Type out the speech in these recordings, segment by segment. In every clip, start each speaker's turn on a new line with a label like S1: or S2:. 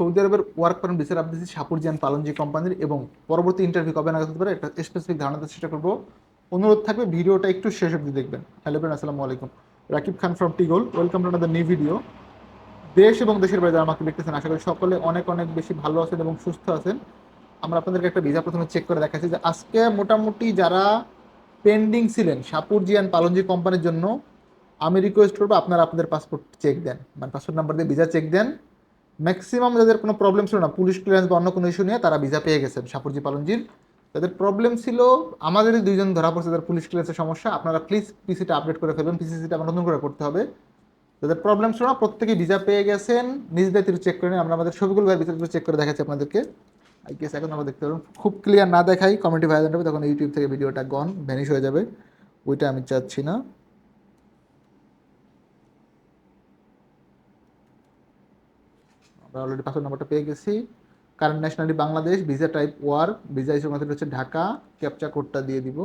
S1: Saudi আরবের work permit update দিচ্ছি সাপুরজিয়ান পালনজি কোম্পানির এবং পরবর্তী ইন্টারভিউ কবে নাগাদ হতে পারে একটা স্পেসিফিক ধারণা চেষ্টা করব। অনুরোধ থাকবে ভিডিওটা একটু শেষ অবধি দেখবেন। হ্যালো ফ্রেন্ড আসসালামু আলাইকুম। Rakib Khan from টিগোল welcome to another new video দেশ এবং দেশের বাইরে যারা আমাকে দেখতেছেন, আশা করি সকলে অনেক অনেক বেশি ভালো আছেন এবং সুস্থ আছেন। আমরা আপনাদেরকে একটা ভিসা প্রথমে চেক করে দেখাচ্ছি যে আজকে মোটামুটি যারা পেন্ডিং ছিলেন সাপুরজিয়ান পালনজি কোম্পানির জন্য, আমি রিকোয়েস্ট করব আপনারা আপনাদের পাসপোর্ট চেক দেন। মানে পাসপোর্ট নাম্বার দিয়ে ভিসা চেক দেন। ম্যাক্সিমাম যাদের কোনো প্রবলেম ছিল না পুলিশ ক্লিয়ারেন্স বা অন্য কোনো ইস্যু নিয়ে তারা ভিসা পেয়ে গেছেন সাপুরজি পালনজির। যাদের প্রবলেম ছিল আমাদেরই দুইজন ধরা পড়ছে, যাদের পুলিশ ক্লিয়ারেন্সের সমস্যা, আপনারা প্লিজ পিসিটা আপডেট করে ফেলবেন পিসিসিটা আবার নতুন করে করতে হবে। যাদের প্রবলেম ছিল না প্রত্যেকে ভিসা পেয়ে গেছেন, নিজ দায়িত্বে চেক করে নিন। আমরা আমাদের ছবিগুলো ভিসা চেক করে দেখাচ্ছি আপনাদেরকে। আই গেস এখন আমরা দেখতে পারবেন খুব ক্লিয়ার না দেখাই কমিটি ভাইজেন্ট হবে, তখন ইউটিউব থেকে ভিডিওটা গন ভ্যানিশ হয়ে যাবে। ওইটা আমি চাচ্ছি না। আমরা অলরেডি পাসপোর্ট নাম্বারটা পেয়ে গেছি। Current nationality Bangladesh visa type war visa হিসেবে আমাদের হচ্ছে ঢাকা ক্যাপচা কোডটা দিয়ে দিব।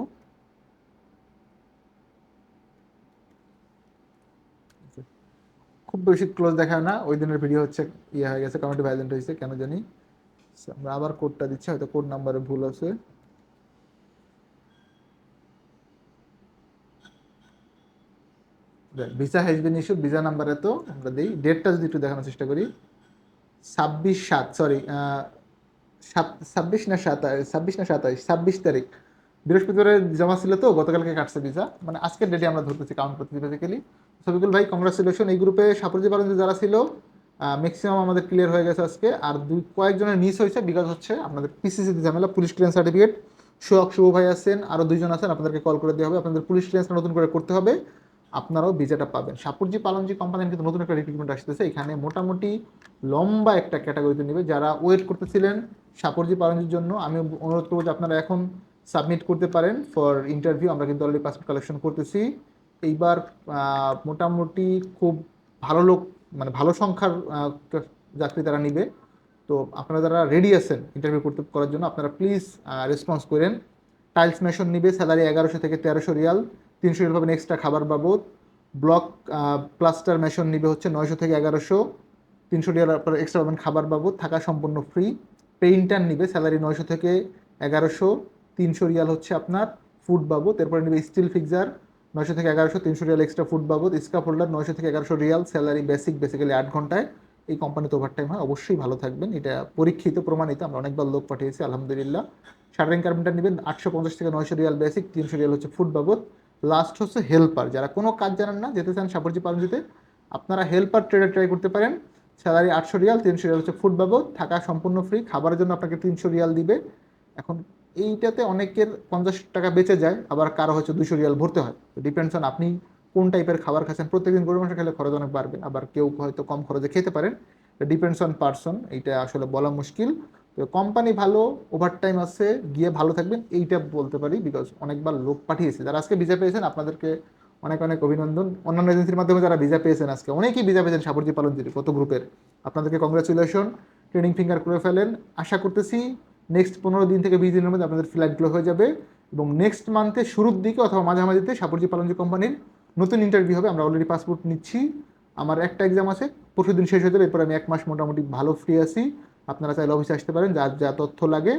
S1: খুব বেশি ক্লোজ দেখায় না, ওই দিনের ভিডিও হচ্ছে ইয়ে হয়ে গেছে কমিটি ভাইজেন্ট হয়েছে, কেন জানি। আমরা আবার কোডটা দিচ্ছি, হয়তো কোড নাম্বারে ভুল আছে। Visa has been issue visa নাম্বারে তো আমরা দিই। ডেটটা যদি একটু দেখানোর চেষ্টা করি। ছাব্বিশ সাত সরি ছাব্বিশ না সাতাশ ছাব্বিশ না সাতাশ ছাব্বিশ তারিখ। বৃহস্পতিবারে জমা ছিল তো, গতকালকে কাটছে ভিসা। মানে আজকের ডেটে আমরা ধরতেছি কাউন্ট করতেছি বেসিক্যালি সবিকুল ভাই কংগ্রাচুলেশন এই গ্রুপে সাপরজি পালন যারা ছিল ম্যাক্সিমাম আমাদের ক্লিয়ার হয়ে গেছে আজকে। আর দুই, কয়েকজনের মিস হয়েছে বিকজ হচ্ছে আপনাদের পিসিসিতে ঝামেলা police clearance certificate Sohag Shuvo ভাই আছেন আরও দুইজন আছেন, আপনাদেরকে কল করে দেওয়া হবে। আপনাদের পুলিশ ক্লিয়ারেন্সটা নতুন করে করতে হবে। আপনারাও ভিসাটা পাবেন। সাপুরজি পালনজি কোম্পানির কিন্তু নতুন একটা রিক্রুটমেন্ট আসতেছে। এখানে মোটামুটি লম্বা একটা ক্যাটাগরিতে নেবে। যারা ওয়েট করতেছিলেন সাপুরজি পালনজির জন্য, আমি অনুরোধ করব যে আপনারা এখন সাবমিট করতে পারেন ফর ইন্টারভিউ আমরা কিন্তু অলরেডি পাসপোর্ট কালেকশন করতেছি। এইবার মোটামুটি খুব ভালো লোক মানে ভালো সংখ্যার চাকরি তারা নিবে। তো আপনারা যারা রেডি আছেন ইন্টারভিউ করতে, করার জন্য, আপনারা প্লিজ রেসপন্স করেন। টাইলস মেশন নিবে স্যালারি এগারোশো থেকে তেরোশো রিয়াল। তিনশো রিয়াল পাবেন এক্সট্রা খাবার বাবদ। ব্লক প্লাস্টার মেশন নিবে হচ্ছে নয়শো থেকে এগারোশো। তিনশো আপনারা এক্সট্রা পাবেন খাবার বাবদ, থাকা সম্পূর্ণ ফ্রি পেইন্টার নিবে স্যালারি নয়শো থেকে এগারোশো। তিনশো রিয়াল হচ্ছে আপনার ফুড বাবদ, এরপরে নিবে স্টিল ফিক্সার নয়শো থেকে এগারোশো, তিনশো রিয়াল এক্সট্রা ফুড বাবদ। স্কাপ হোল্ডার নয়শো থেকে এগারোশো রিয়াল স্যালারি বেসিক বেসিক্যালি আট ঘন্টায়। এই কোম্পানিতে ওভারটাইম হয়, অবশ্যই ভালো থাকবেন। এটা পরীক্ষিত, প্রমাণিত, আমরা অনেকবার লোক পাঠিয়েছি, আলহামদুলিল্লাহ। শাটারিং কার্পেন্টার নেবেন, আটশো পঞ্চাশ থেকে নয়শো রিয়াল বেসিক তিনশো রিয়াল হচ্ছে ফুড বাবদ। লাস্ট হচ্ছে হেল্পার যারা কোনো কাজ জানেন না, যেতে চান সাপরজি পালনজিতে আপনারা হেল্পার ট্রেডে ট্রাই করতে পারেন। স্যালারি আটশো রিয়াল, তিনশো রিয়াল হচ্ছে ফুড বাবদ, থাকা সম্পূর্ণ ফ্রি খাবারের জন্য আপনাকে তিনশো রিয়াল দিবে। এখন এইটাতে অনেকের পঞ্চাশ টাকা বেঁচে যায়, আবার কারও হচ্ছে দুশো রিয়াল ভরতে হয়। ডিপেন্ডস অন আপনি কোন টাইপের খাবার খাচ্ছেন। প্রত্যেকদিন গরু মাংস খেলে খরচ অনেক বাড়বে, আবার কেউ হয়তো কম খরচে খেতে পারেন। ডিপেন্ডস অন পার্সন এইটা আসলে বলা মুশকিল। কোম্পানি ভালো ওভারটাইম আছে, গিয়ে ভালো থাকবেন, এইটা বলতে পারি বিকজ অনেকবার লোক পাঠিয়েছে। যারা আজকে ভিসা পেয়েছেন, আপনাদেরকে অনেক অনেক অভিনন্দন। অন্যান্য এজেন্সির মাধ্যমে যারা ভিসা পেয়েছেন আজকে, অনেকেই ভিসা পেয়েছেন সাবরজি পালনজির কত গ্রুপের আপনাদেরকে কংগ্রাচুলেশন ট্রেনিং ফিঙ্গার করে ফেলেন। আশা করতেছি নেক্সট পনেরো দিন থেকে বিশ দিনের মধ্যে আপনাদের ফ্লাইটগুলো হয়ে যাবে এবং নেক্সট মান্থে শুরুর দিকে অথবা মাঝামাঝিতে সাপরজি পালনজি কোম্পানির নতুন ইন্টারভিউ হবে। আমরা অলরেডি পাসপোর্ট নিচ্ছি। আমার একটা এক্সাম আছে পরশু দিন শেষ হয়ে যাবে, এরপর আমি এক মাস মোটামুটি ভালো ফ্রি আছি। আপনারা চাইলে অফিসে আসতে পারেন, যার যা তথ্য লাগে,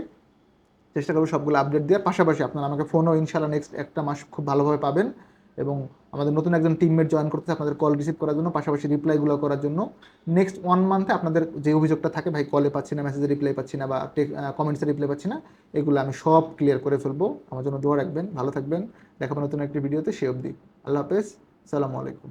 S1: চেষ্টা করব সবগুলো আপডেট দেওয়ার। পাশাপাশি আপনারা আমাকে ফোনও ইনশাল্লাহ নেক্সট একটা মাস খুব ভালোভাবে পাবেন এবং আমাদের নতুন একজন টিমমেট জয়েন করতে আপনাদের কল রিসিভ করার জন্য, পাশাপাশি রিপ্লাইগুলো করার জন্য। নেক্সট ওয়ান মান্থে আপনাদের যে অভিযোগটা থাকে, ভাই কলে পাচ্ছি না মেসেজে রিপ্লাই পাচ্ছি না বা কমেন্টসে রিপ্লাই পাচ্ছি না, এগুলো আমি সব ক্লিয়ার করে ফেলব। আমার জন্য দোয়া রাখবেন, ভালো থাকবেন। দেখাবো নতুন একটি ভিডিওতে সে অবধি। আল্লাহ হাফেজ। সালামু আলাইকুম।